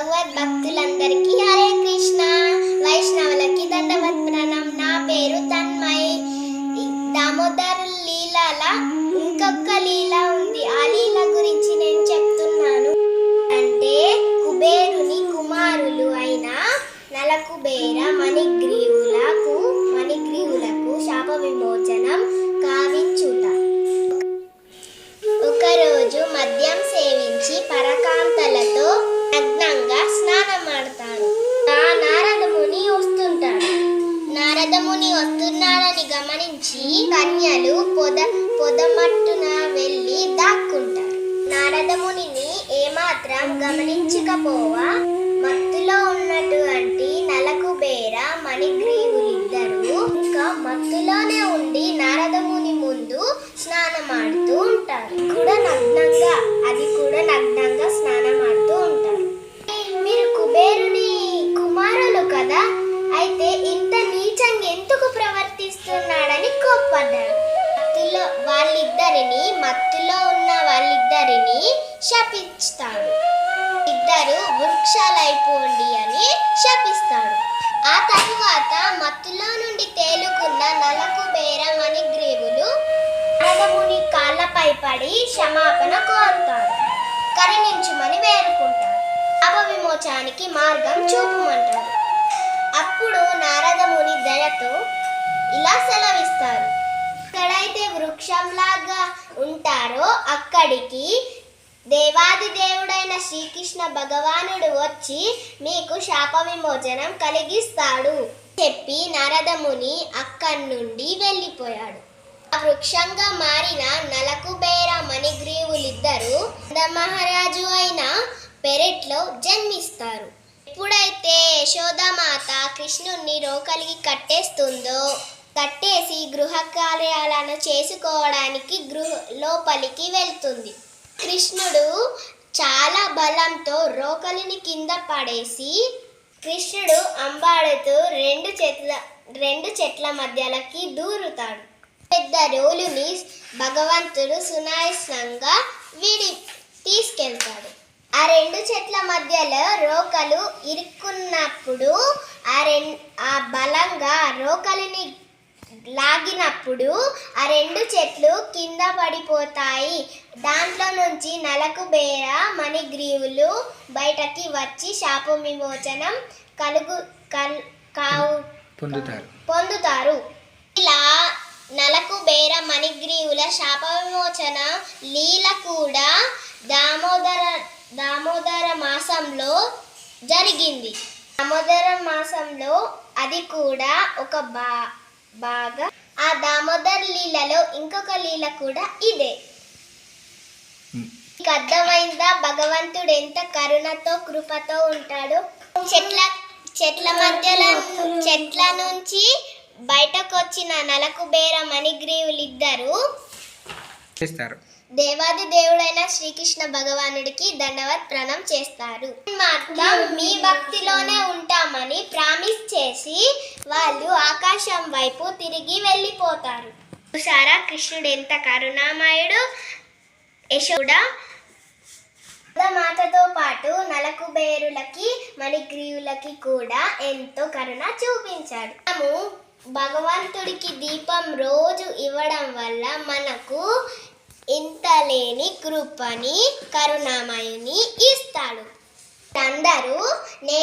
భగవద్ భక్తులందరికీ హరే కృష్ణ. వైష్ణవులకి దండవత్ ప్రణం. నా పేరు తన్మయ్. దామోదర్ లీలాల ఇంకొక లీల ఉంది. ఆ లీల గురించి కన్యలు పొద పొదమట్టున వెళ్ళి దాక్కుంటారు. నారదమునిని ఏమాత్రం గమనించకపోవా? మత్తులో ఉన్నటువంటి నలకుబేర మణిగ్రీవులిద్దరూ ఇంకా మత్తులోనే ఉండి నారదముని ముందు స్నానమాడుతూ ఉంటారు. కూడా నగ్నంగా వాళ్ళిద్దరిని మత్తులో ఉన్న వాళ్ళిద్దరిని శపిస్తాడు. ఇద్దరు వృక్షాలైపోండి అని శపిస్తాడు. ఆ తరువాత మత్తులో నుండి తేలుకున్న నలకు బేరం అని గ్రీవులు నారదముని కాళ్ళపై పడి క్షమాపణ కోరుతారు. కరుణించుమని వేడుకుంటాడు అపవిమోచానికి మార్గం చూపమంటారు అప్పుడు నారదముని దయతో ఇలా సెలవిస్తారు ఇక్కడ వృక్షంలాగా ఉంటారో అక్కడికి దేవాది దేవుడైన శ్రీకృష్ణ భగవానుడు వచ్చి మీకు శాప విమోచనం కలిగిస్తాడు చెప్పి నారదముని అక్కడి నుండి వెళ్ళిపోయాడు. ఆ వృక్షంగా మారిన నలకుబేర మణిగ్రీవులిద్దరూ మహారాజు అయిన పెరట్లో జన్మిస్తారు. ఎప్పుడైతే యశోదమాత కృష్ణుణ్ణి రోకలికి కట్టేస్తుందో కట్టేసి గృహ కార్యాలను చేసుకోవడానికి గృహ లోపలికి వెళ్తుంది. కృష్ణుడు చాలా బలంతో రోకలిని కింద పడేసి కృష్ణుడు అంబాడుతూ రెండు చెట్ల రెండు చెట్ల మధ్యలకి దూరుతాడు. పెద్ద రోలుని భగవంతుడు సునాయసంగా విడి తీసుకెళ్తాడు. ఆ రెండు చెట్ల మధ్యలో రోకలు ఇరుక్కున్నప్పుడు ఆ రెం ఆ బలంగా రోకలిని లాగినప్పుడు ఆ రెండు చెట్లు కింద పడిపోతాయి. దాంట్లో నుంచి నలకు బేర మణిగ్రీవులు బయటకి వచ్చి శాప విమోచనం కలుగు కల్ కావు పొందుతారు. పొందుతారు. ఇలా నలకు బేర మణిగ్రీవుల శాప విమోచన లీల కూడా దామోదర దామోదర మాసంలో జరిగింది. దామోదర మాసంలో అది కూడా ఒక బా బాగా. ఆ దామోదర్ లీలలో ఇంకొక లీల కూడా ఇదే. అర్థమైందా? భగవంతుడు ఎంత కరుణతో కృపతో ఉంటాడు? చెట్ల చెట్ల మధ్యలో చెట్ల నుంచి బయటకు వచ్చిన నలకు బేర మణిగ్రీవులిద్దరూ చేస్తారు. దేవాది దేవుడైన శ్రీకృష్ణ భగవానుడికి దండవత్ ప్రణం చేస్తారు. మీ చేసి వాళ్ళు ఆకాశం వైపు తిరిగి వెళ్ళిపోతారు. చూసారా కృష్ణుడు ఎంత కరుణామయుడు యశోడ. మాటతో పాటు నలకుబేరులకి మణిగ్రీవులకి కూడా ఎంతో కరుణ చూపించాడు. మనము భగవంతుడికి దీపం రోజు ఇవ్వడం వల్ల మనకు ఇంత లేని కృపని కరుణామయుని ఇస్తాడు. అందరూ నే